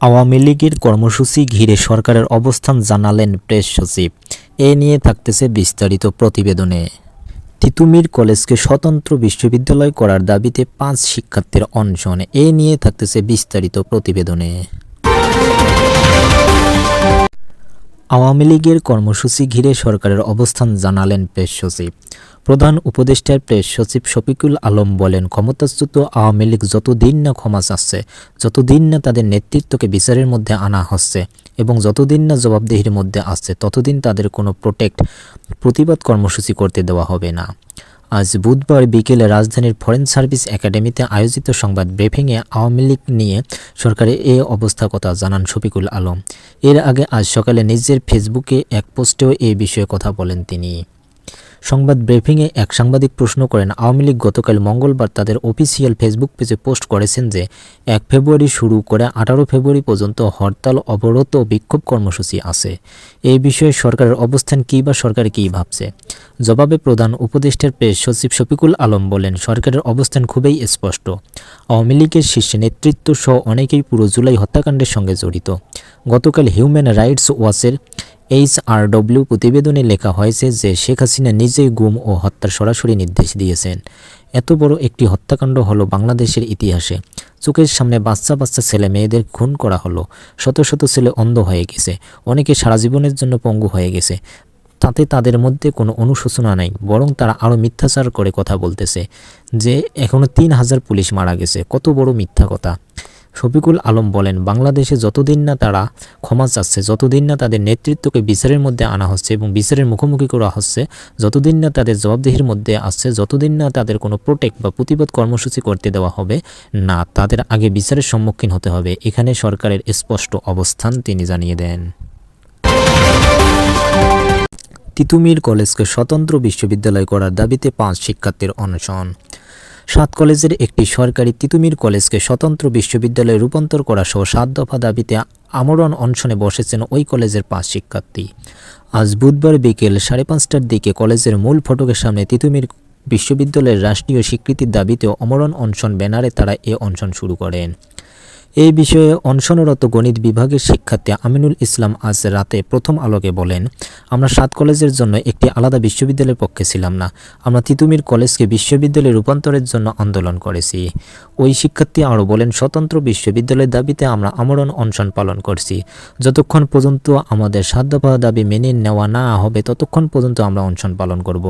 আওয়ামী লীগের কর্মসূচি ঘিরে সরকারের অবস্থান জানালেন প্রেস সচিব। এ নিয়ে থাকতেছে বিস্তারিত প্রতিবেদনে। তিতুমির কলেজকে স্বতন্ত্র বিশ্ববিদ্যালয় করার দাবিতে পাঁচ শিক্ষার্থীর অনশন। এ নিয়ে থাকতেছে বিস্তারিত প্রতিবেদনে। আওয়ামী লীগের কর্মসূচি ঘিরে সরকারের অবস্থান জানালেন প্রেস সচিব। প্রধান উপদেষ্টার প্রেস সচিব শফিকুল আলম বলেন, ক্ষমতাচ্যুত আওয়ামী লীগ যতদিন না ক্ষমা চাচ্ছে, যতদিন না তাদের নেতৃত্বকে বিচারের মধ্যে আনা হচ্ছে এবং যতদিন না জবাবদেহির মধ্যে আসছে, ততদিন তাদের কোনো প্রোটেক্ট প্রতিবাদ কর্মসূচি করতে দেওয়া হবে না। আজ বুধবার বিকেলে রাজধানীর ফরেন সার্ভিস একাডেমিতে আয়োজিত সংবাদ ব্রিফিংয়ে আওয়ামী লীগ নিয়ে সরকারের এ অবস্থা কথা জানান শফিকুল আলম। এর আগে আজ সকালে নিজের ফেসবুকে এক পোস্টেও এই বিষয়ে কথা বলেন তিনি। সংবাদ ব্রিফিংয়ে এক সাংবাদিক প্রশ্ন করেন, আওয়ামী লীগ গতকাল মঙ্গলবার তাদের অফিসিয়াল ফেসবুক পেজে পোস্ট করেছেন যে, এক ফেব্রুয়ারি শুরু করে আঠারো ফেব্রুয়ারি পর্যন্ত হরতাল, অবরোধ ও বিক্ষোভ কর্মসূচি আছে। এই বিষয়ে সরকারের অবস্থান কী বা সরকার কী ভাবছে? জবাবে প্রধান উপদেষ্টার পেশ সচিব শফিকুল আলম বলেন, সরকারের অবস্থান খুবই স্পষ্ট। আওয়ামী লীগের শীর্ষে নেতৃত্ব সহ অনেকেই পুরো জুলাই হত্যাকাণ্ডের সঙ্গে জড়িত। গতকাল হিউম্যান রাইটস ওয়াচের এইচআরডব্লিউ প্রতিবেদনে লেখা হয়েছে যে শেখ হাসিনা নিজেই গুম ও হত্যার সরাসরি নির্দেশ দিয়েছেন। এত বড় একটি হত্যাকাণ্ড হলো বাংলাদেশের ইতিহাসে। চোখের সামনে বাচ্চা বাচ্চা ছেলে মেয়েদের খুন করা হলো। শত শত ছেলে অন্ধ হয়ে গেছে। অনেকে সারা জীবনের জন্য পঙ্গু হয়ে গেছে। তাতে তাদের মধ্যে কোনো অনুশোচনা নেই, বরং তারা আরও মিথ্যাচার করে কথা বলতেছে যে এখনও তিন হাজার পুলিশ মারা গেছে। কত বড় মিথ্যা কথা। শফিকুল আলম বলেন, বাংলাদেশে যতদিন না তারা ক্ষমা চাচ্ছে, যতদিন না তাদের নেতৃত্বকে বিচারের মধ্যে আনা হচ্ছে এবং বিচারের মুখোমুখি করা হচ্ছে, যতদিন না তাদের জবাবদিহির মধ্যে আসছে, যতদিন না তাদের কোনো প্রোটেক্ট বা প্রতিবাদ কর্মসূচি করতে দেওয়া হবে, না তাদের আগে বিচারের সম্মুখীন হতে হবে। এখানে সরকারের স্পষ্ট অবস্থান তিনি জানিয়ে দেন। তিতুমির কলেজকে স্বতন্ত্র বিশ্ববিদ্যালয় করার দাবিতে পাঁচ শিক্ষার্থীর অনশন। সাত কলেজের একটি সরকারি তিতুমির কলেজকে স্বতন্ত্র বিশ্ববিদ্যালয়ে রূপান্তর করা সহ সাত দফা দাবিতে আমরণ অনশনে বসেছেন ওই কলেজের পাঁচ শিক্ষার্থী। আজ বুধবার বিকেল সাড়ে পাঁচটার দিকে কলেজের মূল ফটকের সামনে তিতুমির বিশ্ববিদ্যালয়ের রাষ্ট্রীয় স্বীকৃতির দাবিতে অমরণ অনশন ব্যানারে তারা এ অনশন শুরু করেন। এই বিষয়ে অনশনরত গণিত বিভাগের শিক্ষার্থী আমিনুল ইসলাম আজ রাতে প্রথম আলোকে বলেন, আমরা সাত কলেজের জন্য একটি আলাদা বিশ্ববিদ্যালয়ের পক্ষে ছিলাম না। আমরা তিতুমির কলেজকে বিশ্ববিদ্যালয়ে রূপান্তরের জন্য আন্দোলন করেছি। ওই শিক্ষার্থী আরও বলেন, স্বতন্ত্র বিশ্ববিদ্যালয়ের দাবিতে আমরা আমরণ অনশন পালন করছি। যতক্ষণ পর্যন্ত আমাদের দফা দাবি মেনে নেওয়া না হবে, ততক্ষণ পর্যন্ত আমরা অনশন পালন করব।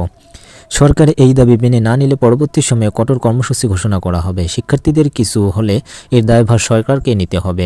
সরকার এই দাবি মেনে না নিলে পরবর্তী সময়ে কঠোর কর্মসূচি ঘোষণা করা হবে। শিক্ষার্থীদের কিছু হলে এর দায়ভার সরকারকে নিতে হবে।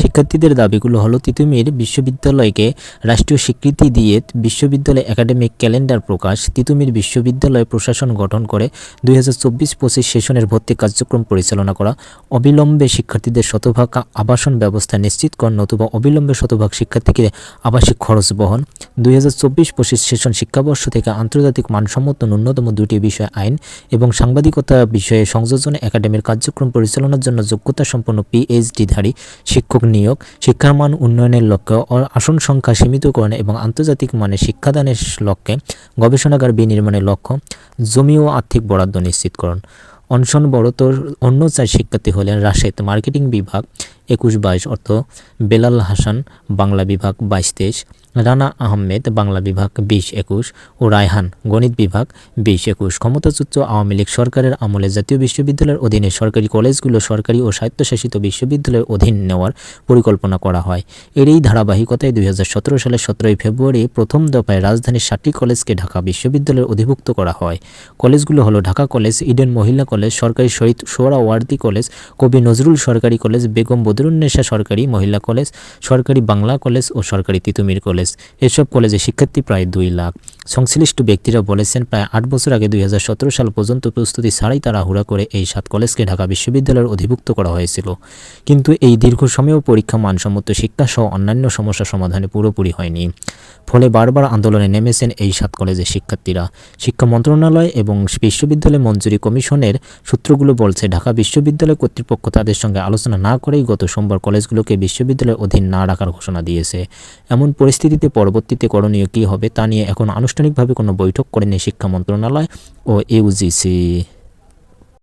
শিক্ষার্থীদের দাবিগুলো হলো, তিতুমির বিশ্ববিদ্যালয়কে রাষ্ট্রীয় স্বীকৃতি দিয়ে বিশ্ববিদ্যালয় একাডেমিক ক্যালেন্ডার প্রকাশ, তিতুমির বিশ্ববিদ্যালয় প্রশাসন গঠন করে দুই হাজার চব্বিশ পঁচিশ সেশনের ভর্তি কার্যক্রম পরিচালনা করা। অবিলম্বে শিক্ষার্থীদের শতভাগ আবাসন ব্যবস্থা নিশ্চিত নিশ্চিতকরণ নতুবা অবিলম্বে শতভাগ শিক্ষার্থীকে আবাসিক খরচ বহন। দুই হাজার চব্বিশ পঁচিশ সেশন শিক্ষাবর্ষ থেকে আন্তর্জাতিক মানসম্মত ন্যূনতম দুটি বিষয় আইন এবং সাংবাদিকতা বিষয়ে সংযোজন একাডেমির কার্যক্রম পরিচালনার জন্য যোগ্যতা সম্পন্ন পিএইচডিধারী, শিক্ষক নিয়োগ, শিক্ষার মান উন্নয়নের লক্ষ্যে আসন সংখ্যা সীমিতকরণ এবং আন্তর্জাতিক মানে শিক্ষাদানের লক্ষ্যে গবেষণাগার বিনির্মাণের লক্ষ্য, জমি ও আর্থিক বরাদ্দ নিশ্চিতকরণ। অনশন বড়তর অন্য চার শিক্ষার্থী হলেন রাশেদ মার্কেটিং বিভাগ, একুশ বাইশ অর্থ, বেলাল হাসান বাংলা বিভাগ বাইশ তেইশ, রানা আহমেদ বাংলা বিভাগ বিশ একুশ ও রায়হান গণিত বিভাগ বিশ একুশ। ক্ষমতাচ্যুত আওয়ামী লীগ সরকারের আমলে জাতীয় বিশ্ববিদ্যালয়ের অধীনে সরকারি কলেজগুলো সরকারি ও স্বায়ত্তশাসিত বিশ্ববিদ্যালয়ের অধীন নেওয়ার পরিকল্পনা করা হয়। এর এই ধারাবাহিকতায় দুই হাজার সতেরো সালের সতেরোই ফেব্রুয়ারি প্রথম দফায় রাজধানীর সাতটি কলেজকে ঢাকা বিশ্ববিদ্যালয়ের অধিভুক্ত করা হয়। কলেজগুলো হলো ঢাকা কলেজ, ইডেন মহিলা কলেজ, সরকারি শহীদ সোহরাওয়ার্দী কলেজ, কবি নজরুল সরকারি কলেজ, বেগম বদরুন্নেসা সরকারি মহিলা কলেজ, সরকারি বাংলা কলেজ ও সরকারি তিতুমির কলেজ। এসব কলেজে শিক্ষার্থী প্রায় দুই লাখ। সংশ্লিষ্ট ব্যক্তিরা বলেছেন, প্রায় আট বছর আগে দুই হাজার সতেরো সাল পর্যন্ত প্রস্তুতি ছাড়াই তারা হুড়া করে এই সাত কলেজকে ঢাকা বিশ্ববিদ্যালয়ের অধিভুক্ত করা হয়েছিল। কিন্তু এই দীর্ঘ সময়েও পরীক্ষা মানসম্মত শিক্ষা সহ অন্যান্য সমস্যা সমাধানে পুরোপুরি হয়নি। ফলে বারবার আন্দোলনে নেমেছেন এই সাত কলেজের শিক্ষার্থীরা। শিক্ষা মন্ত্রণালয় এবং বিশ্ববিদ্যালয় মঞ্জুরি কমিশনের সূত্রগুলো বলছে, ঢাকা বিশ্ববিদ্যালয় কর্তৃপক্ষ তাদের সঙ্গে আলোচনা না করেই গত সোমবার কলেজগুলোকে বিশ্ববিদ্যালয়ের অধীন না রাখার ঘোষণা দিয়েছে। এমন পরিস্থিতিতে পরবর্তীতে করণীয় কী হবে তা নিয়ে এখন আনুষ্ঠানিকভাবে কোনো বৈঠক করেনি শিক্ষা মন্ত্রণালয় ও ইউজিসি